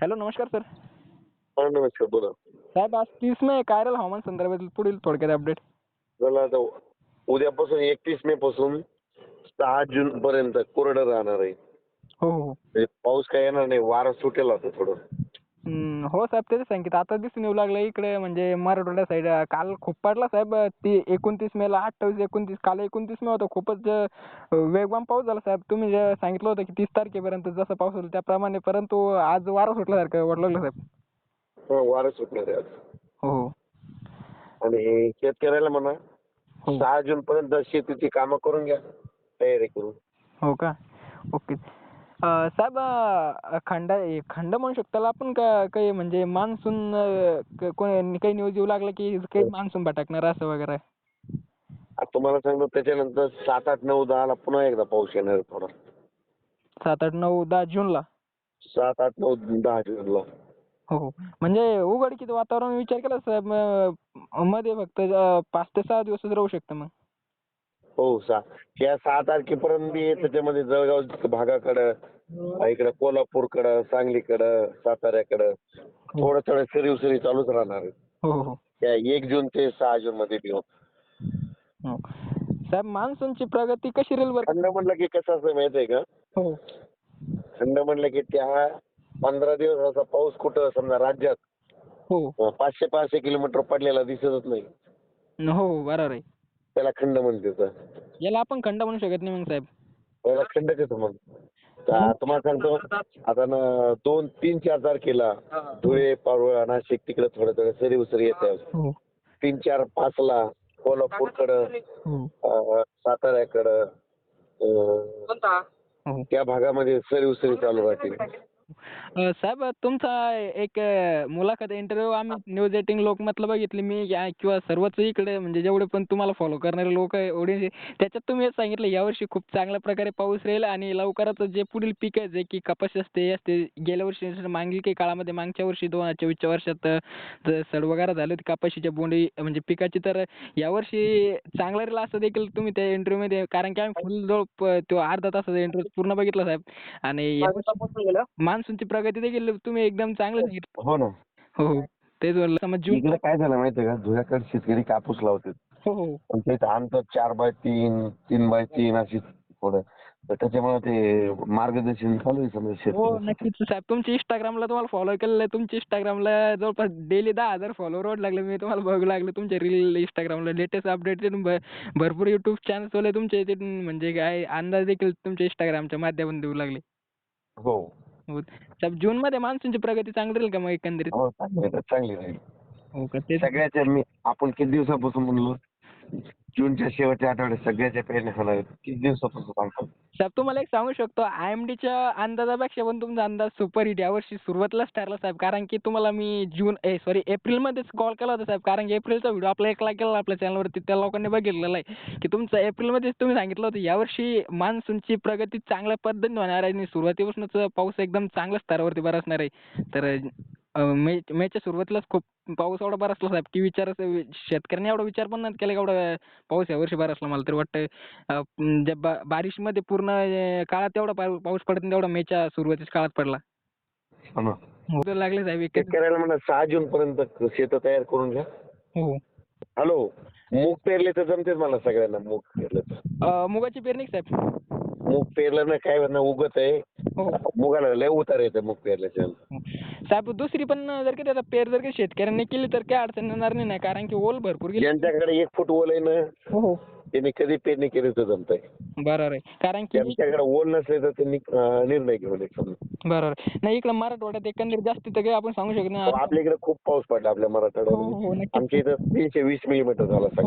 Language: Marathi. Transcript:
हॅलो नमस्कार सर. हा नमस्कार बोला. साहेब आज तीस मे कायरल हवामान संदर्भातील पुढील थोडक्यात अपडेट आता उद्यापासून एकतीस मे पासून सहा जून पर्यंत कोरडं राहणार आहे. हो हो. म्हणजे पाऊस काय येणार नाही वारं सुटेल आता थोडं. हो साहेब तेच सांगितलं. आता दिसून येऊ लागलं इकडे म्हणजे मराठवाड्या साईड काल खूप पडला साहेब ती एकोणतीस मेला अठ्ठावीस एकोणतीस काल एकोणतीस मे होता. खूपच वेगवान पाऊस झाला साहेब. तुम्ही जे सांगितलं होतं की तीस तारखेपर्यंत जसा पाऊस होईल त्याप्रमाणे परंतु आज वारा सुटल्यासारखं वाटलं लागलं साहेब. हा वारं सुटणार आहे आज. हो. आणि शेतकऱ्याला म्हणा हो. सहा जून पर्यंत शेतीची कामं करून घ्या तयारी करून. हो का? ओके. साहेब खंड हे खंड म्हणू शकतो त्याला आपण का काही म्हणजे मान्सून काही न्यूज येऊ लागलं की काही मान्सून भटकणार असं वगैरे? आता तुम्हाला सांगतो त्याच्यानंतर सात आठ नऊ दहाला पुन्हा एकदा पाऊस येणार थोडा. सात आठ नऊ दहा जूनला? सात आठ नऊ दहा जूनला. हो हो. म्हणजे उघडकीचं वातावरण विचार केला साहेबमध्ये फक्त पाच ते सहा दिवसच राहू शकतं मग. हो. सा या सहा तारखेपर्यंत बी त्याच्यामध्ये जळगाव भागाकडं इकडं कोल्हापूरकडं सांगलीकडं साताऱ्याकडं थोडं थोडं सरीव सरी चालूच राहणार. आहे हो हो हो. त्या एक जून ते सहा जून मध्ये. हो. साहेब मान्सूनची प्रगती कशी राहील बरं थंड म्हणलं की कसं असं माहितीये का? हो. थंड म्हणलं की त्या पंधरा दिवस असा पाऊस कुठं समजा राज्यात हो. पाचशे पाचशे किलोमीटर पडलेला दिसतच नाही. हो बरोबर आहे. त्याला खंड म्हणते तर याला आपण खंड म्हणू शकत नाही मग साहेब. त्याला खंडच येतो मग. तर तुम्हाला सांगतो आता ना दोन तीन चार तारखेला धुळे पारोळा नाशिक तिकडे थोडं थोडं सरी उसरी येते. हो. तीन चार पाचला कोल्हापूरकडं हो. अं, साताऱ्याकडं अं, हो. त्या भागामध्ये सरी उसरी चालू राहतील. साहेब तुमचा एक मुलाखत इंटरव्ह्यू आम्ही न्यूज एटीन लोकमतला बघितली. मी या- किंवा सर्वच इकडे म्हणजे जेवढे पण तुम्हाला फॉलो करणारे लोक ऑडियन्स त्याच्यात तुम्ही हेच सांगितलं यावर्षी खूप चांगल्या प्रकारे पाऊस राहील आणि लवकरच जे पुढील पीक आहे जे की कपाशी असते हे असते गेल्या वर्षी मागील काही काळामध्ये मागच्या वर्षी दोन हजार चोवीसच्या वर्षात सडवगारा झाले होते कपाशीच्या बोंडी म्हणजे पिकाची तर यावर्षी चांगलं राहील असं देखील तुम्ही त्या interview मध्ये कारण की आम्ही फुल जवळ तो अर्धा तासाचा इंटरव्ह्यू पूर्ण बघितला साहेब. आणि यावर्षी मान्सूनची प्रगती देखील तुम्ही एकदम चांगलं सांगितलं हो ना. हो तेच बोललो समज जून इकडे काय झालं माहितीये का? धुळ्याकडे शेतकरी कापूस लावतात. हो हो. पण ते अंतर चार बाय तीन तीन बाय तीन अशी थोडं. तर त्याच्यामुळे ते मार्गदर्शन चालू आहे समजा हो शेतकरी नक्कीच. साहेब तुमची इंस्टाग्रामला तुम्हाला फॉलो केलेलं आहे. तुमची इंस्टाग्रामला जवळपास डेली दहा हजार फॉलोअर वाढ लागले. मी तुम्हाला बघू लागले तुमचे रील इंस्टाग्रामला लेटेस्ट अपडेट भरपूर युट्यूब चॅनल्स वाले तुमचे ते म्हणजे काय अंदाज देखील तुमच्या इंस्टाग्रामच्या माध्यमातून देऊ लागले. हो. जून मध्ये मान्सूनची प्रगती चांगली राहील का मग एकंदरीत? हो चांगली आहे, चांगली राहील. हो का? ते सगळ्याच्या मी आपण किती दिवसापासून म्हणलो. जूनच्या शेवटच्या आठवड्यात सगळ्याच्या पेरण्या होणार आहेत. किती दिवसापासून सांगतो? साहेब तुम्हाला एक सांगू शकतो आय एम डीच्या अंदाजापेक्षा पण तुमचा अंदाज सुपर हिट यावर्षी सुरुवातीलाच ठरला साहेब कारण की तुम्हाला मी जून ए सॉरी एप्रिलमध्येच कॉल केला होता साहेब कारण की एप्रिलचा व्हिडिओ आपला एकला केला आपल्या चॅनलवरती त्या लोकांनी बघितलेला आहे की एप्रिल एप्रिलमध्येच तुम्ही सांगितलं होतं यावर्षी मान्सूनची प्रगती चांगल्या पद्धतीने होणार आहे आणि सुरुवातीपासूनच पाऊस एकदम चांगल्या स्तरावरती बरसणार आहे. तर मेच्या सुरुवातीलाच खूप पाऊस एवढा बरसला साहेब की विचार शेतकऱ्यांनी एवढा विचार पण नाही केला की एवढा पाऊस यावर्षी बरसला मला तरी वाटतं अं, ज्या बा बारिशमध्ये पूर्ण काळात एवढा पाऊ- पाऊस पडत नाही तेवढा मेच्या सुरुवातीच्या काळात पडला. हो लागले साहेब शेतकऱ्याला म्हणा सहा जून पर्यंत शेत तयार करून घ्या. हो. हॅलो. मूग पेरले तर जमतेच मला सगळ्यांना मूग पेरलं तर. मुगाची पेरणी साहेब? मूग पेरलं ना काय ना उगत आहे. हो. मुगाला लय उतार येतं मूग पेरल्याच्या. साहेब दुसरी पण जर का त्याचा पेर जर का शेतकऱ्यांनी केली तर काही अडचण येणार नाही ना? कारण की ओल भरपूर गेली. ज्यांच्याकडे एक फूट ओल आहे ना हो हो. त्यांनी कधी पेरणी केली तर जमतंय. बरोबर आहे. कारण की ज्यांच्याकडे ओल नसले तर त्यांनी अं, निर्णय घेऊ नये समजा. बरोबर आहे. नाही इकडं मराठवाड्यात एकंदरीत जास्ती तर काही आपण सांगू शकत नाही. आपल्या इकडे खूप पाऊस पडला आपल्या हो हो मराठवाड्यामध्ये नक्कीच. आमच्या इथं तीनशे वीस मिलीमीटर झाला सगळं.